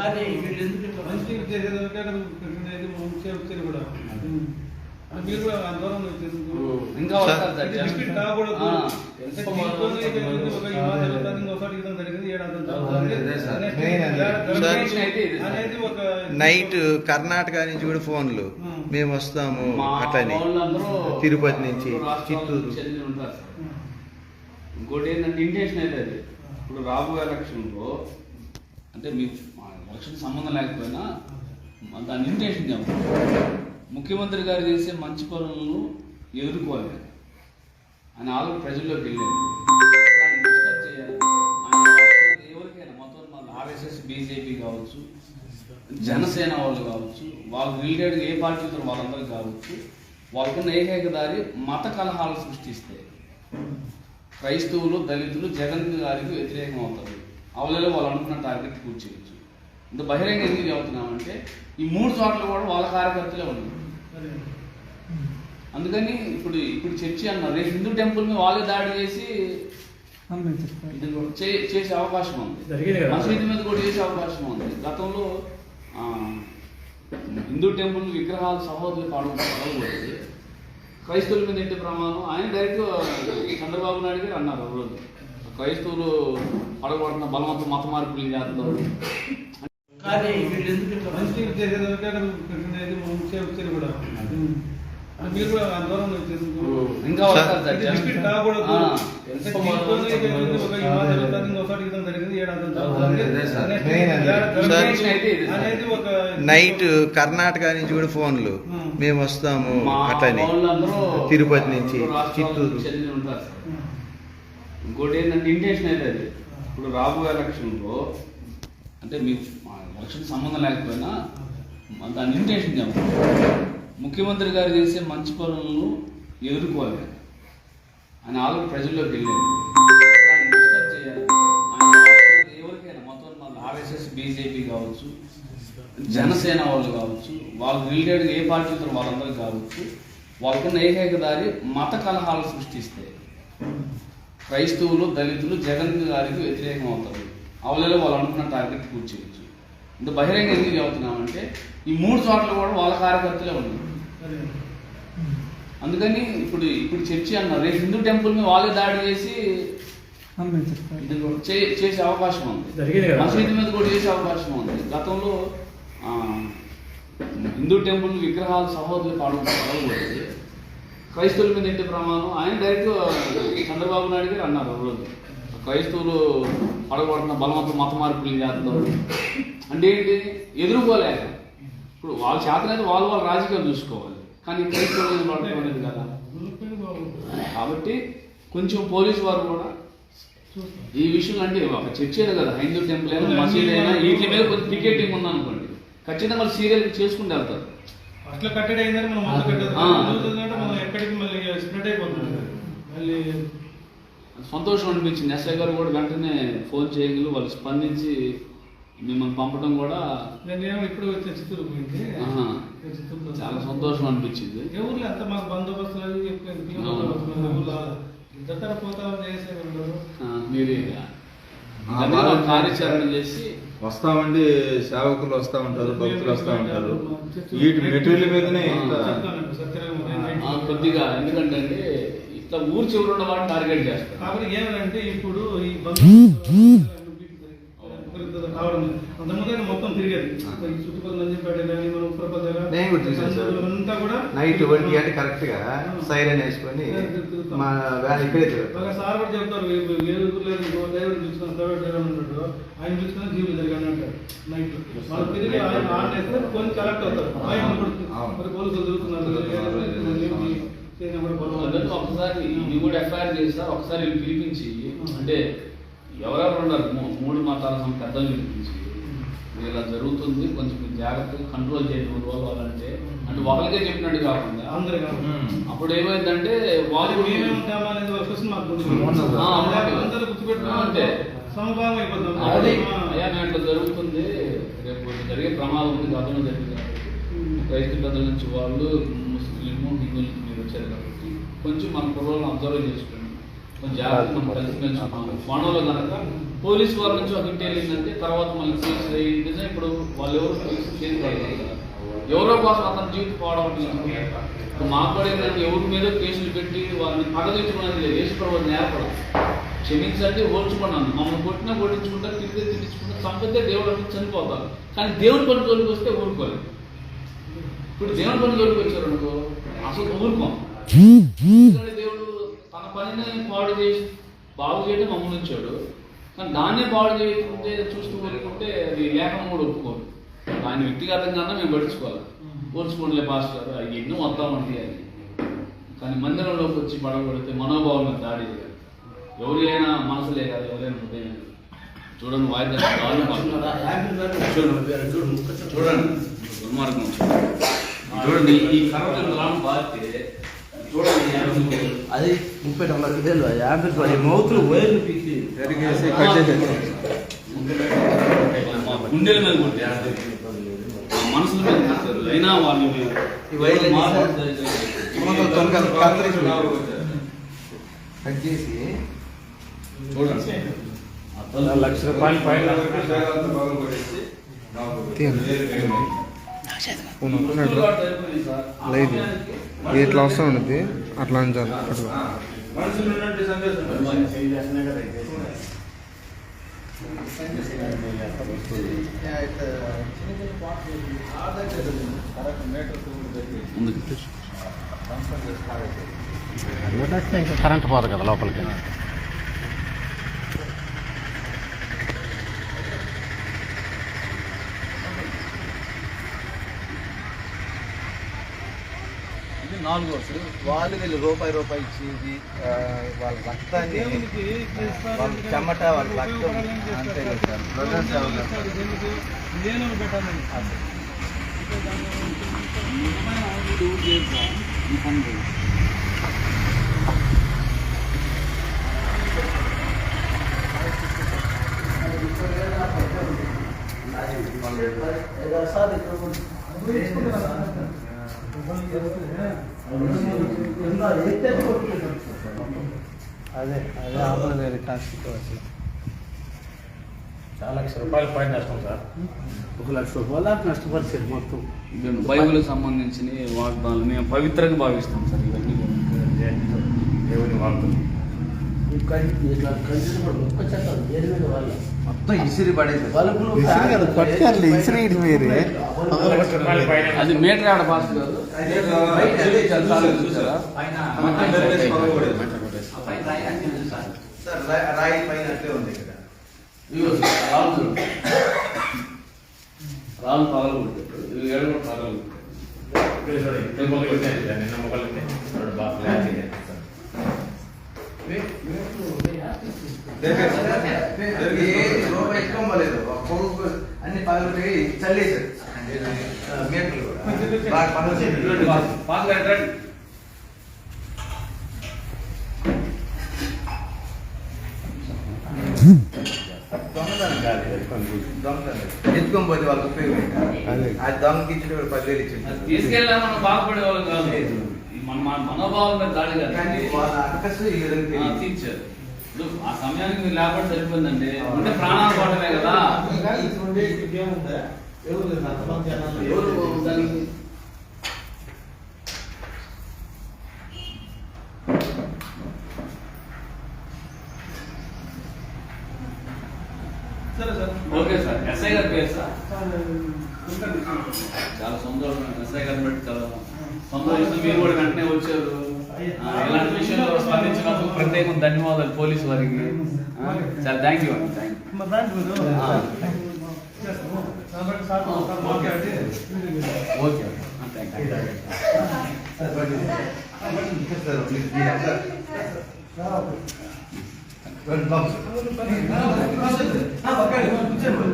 కానీ వీళ్ళు ఎందుకు మంచి కూడా. మీరు కూడా ఆందోళన ఇంకా వస్తారు కాకూడదు నైట్ కర్ణాటక నుంచి కూడా ఫోన్లు. మేము వస్తాము మా అట్లని. తిరుపతి నుంచి చిత్తూరు. ఇంకోటి ఏంటంటే ఇంటెన్షన్ అయితే అది. ఇప్పుడు రాబోయే ఎలక్షన్లో అంటే మీకు ఎలక్షన్ సంబంధం లేకపోయినా దాన్ని దాని ఇంటెన్షన్ చెప్పండి ముఖ్యమంత్రి గారు చేసే మంచి పనులను ఎదుర్కోవాలి. అని ఆలోచన ప్రజల్లోకి వెళ్ళారు. చేయాలి. ఎవరికైనా మొత్తం మన ఆర్ఎస్ఎస్ బీజేపీ కావచ్చు జనసేన వాళ్ళు కావచ్చు వాళ్ళు రిలేటెడ్ ఏ పార్టీ వాళ్ళందరూ కావచ్చు వాళ్ళకున్న ఏకైక దారి మత కలహాలు సృష్టిస్తే. క్రైస్తవులు దళితులు జగన్ గారికి వ్యతిరేకం అవుతారు అవలలో వాళ్ళు అనుకున్న టార్గెట్ పూర్తి చేయొచ్చు. ఇంత బహిరంగ ఎందుకు చెబుతున్నామంటే ఈ మూడు చోట్ల కూడా వాళ్ళ కార్యకర్తలే ఉన్నారు. అందుకని ఇప్పుడు ఇప్పుడు చర్చి అన్నారు. రేపు హిందూ టెంపుల్ మీద వాళ్ళే దాడి చేసి చేసే అవకాశం ఉంది. మసీదు మీద కూడా చేసే అవకాశం ఉంది. గతంలో హిందూ టెంపుల్ విగ్రహాలు సహోదరులు పడవబోతుంది క్రైస్తవుల మీద ఇంటి ప్రమాదం. ఆయన డైరెక్ట్ చంద్రబాబు నాయుడు గారు అన్నారు రోజు. క్రైస్తవులు పడగొడుతున్న బలవంత మత మార్పులు చేస్తారు మంచి కూడా. మీరు కూడా ఆందోళన ఇంకా నైట్ కర్ణాటక నుంచి కూడా ఫోన్లు. మేము వస్తాము అట్లని. తిరుపతి నుంచి చిత్తూరు. ఇంకోటి ఏంటంటే ఇంటెన్షన్ అయితే అది. ఇప్పుడు రాబోయే ఎలక్షన్లో అంటే మీకు ఎలక్షన్ సంబంధం లేకపోయినా దాన్ని దాని ఇంటెన్షన్ చెప్పండి ముఖ్యమంత్రి గారు చేసే మంచి పనులను ఎదుర్కోవాలి. ఆయన ఆలోచన ప్రజల్లోకి వెళ్ళారు చేయాలి. ఎవరికైనా మొత్తం మన ఆర్ఎస్ఎస్ బీజేపీ కావచ్చు జనసేన వాళ్ళు కావచ్చు వాళ్ళు రిలేటెడ్ ఏ పార్టీ వాళ్ళందరూ కావచ్చు వాళ్ళకున్న ఏకైక దారి మత కలహాలు సృష్టిస్తాయి క్రైస్తవులు దళితులు జగన్ గారికి వ్యతిరేకం అవుతారు. అవలలో వాళ్ళు అనుకున్న టార్గెట్ పూర్తి ఇంత బహిరంగ ఎందుకు చెబుతున్నామంటే ఈ మూడు చోట్ల కూడా వాళ్ళ కార్యకర్తలే ఉన్నారు. అందుకని ఇప్పుడు ఇప్పుడు చర్చి అన్నారు. రేపు హిందూ టెంపుల్ మీద వాళ్ళే దాడి చేసి ఇది కూడా చే- చేసే అవకాశం ఉంది. జరిగింది కదా. మసీదు మీద కూడా చేసే అవకాశం ఉంది. గతంలో ఆ, హిందూ టెంపుల్ విగ్రహాలు సహోదరులు పడవబోతుంది క్రైస్తవుల మీద ఇంటి ప్రమాదం ఆయన డైరెక్ట్ చంద్రబాబు నాయుడు గారు అన్నారు రోజు. క్రైస్తవులు పడగొడుతున్న బలవంత మత మార్పులు చేస్తారు అంటే ఏంటి? ఎదుర్కోలేక. ఇప్పుడు వాళ్ళ చేతనైతే వాళ్ళు వాళ్ళ రాజకీయాలు చూసుకోవాలి. కానీ క్రైస్తవులు మీద పడుకోలేదు కదా. కాబట్టి కొంచెం పోలీసు వారు కూడా ఈ విషయంలో అంటే ఒక చర్చే కదా. హైందూ టెంపుల్ అయినా మసీద్ అయినా వీటి మీద కొంచెం పికెటింగ్ ఉందనుకోండి. ఖచ్చితంగా వాళ్ళు సీరియల్ చేసుకుంటూ వెళ్తారు. అట్లా కట్టడి అయిందని మనం ముందు కట్టేది. మనం ఎక్కడికి మళ్ళీ స్ప్రెడ్ అయిపోతుంది. మళ్ళీ సంతోషం అనిపించింది. ఎస్ఐ గారు కూడా వెంటనే ఫోన్ చేయగలి వాళ్ళు స్పందించి మిమ్మల్ని పంపడం కూడా నేను ఇప్పుడు వచ్చే చిత్తూరు పోయింది. చాలా సంతోషం అనిపించింది. ఎవరు అంత మాకు బందోబస్తులు. బందోబస్తులు ఊళ్ళో ఇద్దరు పోతా చేసే ఉండరు ఆ, మీరు. కార్యాచరణ చేసి వస్తామండి సేవకులు వస్తా ఉంటారు భక్తులు వస్తా ఉంటారు. వీటి మెటీరియల్ మీదనే కొద్దిగా ఎందుకంటే అండి ఇట్లా ఊరు చివరి ఉన్న వాడిని టార్గెట్ చేస్తారు. కాబట్టి ఏమంటే ఇప్పుడు ఈ కావడం అంతకుముందు మొత్తం తిరిగేది. ఈ చుట్టుపక్కల నందిపేట కానీ మన నేను కూడా చూశాను సార్. అంతా కూడా నైట్ ఒంటి గంట కరెక్ట్గా సైరన్ వేసుకొని మా వ్యాన్ ఇక్కడే తిరుగుతాం. ఒక సార్ కూడా చెప్తారు లేదు ఇంకో డ్రైవర్ చూసుకున్న ప్రైవేట్ డ్రైవర్ ఉంటాడు ఆయన చూసుకున్న జీవులు జరిగాను అంటారు నైట్ వాళ్ళు తిరిగి ఆయన ఆన్ చేస్తే కొన్ని కలెక్ట్ అవుతారు. ఆయన. మరి పోలీసులు. అందుకని ఒకసారి ఇది కూడా ఎఫ్ఐఆర్ చేస్తా ఒకసారి పిలిపించి అంటే ఎవరెవరు ఉన్నారు? మూ- మూడు మతాల పెద్దలు పిలిపించి "ఇది ఇలా జరుగుతుంది కొంచెం జాగ్రత్తగా కంట్రోల్ చేయండి వాళ్ళు వాళ్ళంటే. అంటే ఒకరికే చెప్పినట్టు కాకుండా. అందరూ కాదు. ఉమ్. అప్పుడు ఏమైందంటే వాళ్ళు. అయ్యా మేము ఇట్లా జరుగుతుంది. రేపు జరిగే ప్రమాదం ఉంది గతంలో జరిగింది క్రైస్తవ పెద్దల నుంచి వాళ్ళు ముస్లిం హిందువుల నుంచి మీరు వచ్చారు కాబట్టి కొంచెం మన కుర్రోళ్ళని అబ్జర్వ్ చేసుకోండి కొంచెం జాగ్రత్తగా కలిసి పెంచుకున్నాం మనలో కనుక పోలీస్ వారి నుంచి ఒక ఇంటి వెళ్ళిందంటే తర్వాత మళ్ళీ కేసు నిజం ఇప్పుడు వాళ్ళు ఎవరు కేసు కదా. ఎవరో కోసం అతని జీవితం కూడా ఏంటంటే ఎవరి మీద కేసులు పెట్టి వాళ్ళని పగ తెచ్చుకున్నది లేదు. యేసు ప్రభు నేర్పడం క్షమించండి ఓర్చుకున్నాను మమ్మల్ని కొట్టినా కొట్టించుకుంటా తిరిగి తిట్టించుకుంటా చంపితే దేవుడు అంటే చనిపోతారు. కానీ దేవుడి పని జోలికి వస్తే ఊరుకోలేదు. ఇప్పుడు దేవుడి పని జోలికి వచ్చారు అనుకో అసలు ఊరుకోం. పనిని పాడు చేసి బాగు చేయడం మమ్మల్ని ఉంచాడు కానీ దాన్నే పాడు చేయకుంటే చూస్తూ వెళ్ళుకుంటే అది లేఖనం కూడా ఒప్పుకోరు ఆయన వ్యక్తిగతంగా మేము పట్టించుకోవాలి. ఓర్చుకోండిలే పాస్టర్. అవి ఎన్నో వద్దామంటే అది కానీ మందిరంలోకి వచ్చి పడగొడితే మనోభావం దాడి చేయాలి. ఎవరైనా మనసులే కాదు ఎవరైనా హృదయం చూడండి వాయిదా. చూడండి దుర్మార్గం చూడండి. ఈ రాను బాధితే చూడండి అది ముప్పై డెబ్బై వేలు యాభై రూపాయలు మౌతులు వైర్లు పీకి. గుండెల మీద కొట్టే మనసుల మీద కొట్టారు అయినా వాళ్ళు కట్ చేసి చూడండి. లక్ష రూపాయలు పైన. లేదు. ఇట్లా వస్తూ ఉంటుంది అట్లా అంచాలి అట్లా. కరెంట్ పోదు కదా లోపలికి. నాలుగో వరుస. వాళ్ళు వీళ్ళు రూపాయి రూపాయి ఇచ్చేది ఆ, వాళ్ళ రక్తాన్ని వాళ్ళ చెమట వాళ్ళ రక్తం అంతే సార్? ఈ పని చేయి. అదే అదే ఆపలేదు కాన్స్టిట్యూషన్ చాలా లక్ష రూపాయలు పైన నష్టం సార్. ఒక లక్ష రూపాయలు నష్టపరిచారు మొత్తం. బైబిల్కి సంబంధించిన వాగ్దానాలు మేము పవిత్రంగా భావిస్తాం సార్ ఇవన్నీ దేవుని వార్తలు ఇట్లా కంటిన్యూ కూడా ఒక్క చెత్త దేని మీద వాళ్ళ మొత్తం ఇసిరి పడేది బల్బులు ఇసిరి కదా, పట్టుకోండి, ఇసిరి ఇటు అది మీటర్ ఆడ పాస్ కాదు చూసారా సార్ రా- రాయి పైన అట్లే ఉంది ఇక్కడ ఇదిగో సార్, రాళ్ళు చూడండి. రాళ్ళు పగలు కొట్టారు ఇది ఏడు కూడా పగలు నిన్న మొక్కలు బాగా పనులు చేయండి. పాస్ రండి. ఎత్తుకొని పోతే వాళ్ళకి ఉపయోగం అదే. దొంగకి ఇచ్చిన పదివేలు ఇచ్చింది తీసుకెళ్ళా మనం బాగుపడే వాళ్ళం కాదు. మన మన మనోభావాల మీద దాడి కాదు. కానీ వాళ్ళ అక్కసు ఈ విధంగా ఆ, తీర్చారు. ఇప్పుడు ఆ సమయానికి మీరు లేకపోతే సరిపోయిందండి ప్రాణాలు పోవడమే కదా. ఎవరు దానికి సరే సార్ ఓకే సార్ ఎస్ఐ గారి పేరు సార్ చాలా సంతోషం ఎస్ఐ గారిని బట్టి చాలా సంతోషం మీరు కూడా వెంటనే వచ్చారు ఇలాంటి విషయంలో స్పందించినందుకు ప్రత్యేకం ధన్యవాదాలు పోలీసు వారికి చాలా థ్యాంక్ యూ అండి thank you sir sir okay thank you sir, please, మీరు సార్. రెండు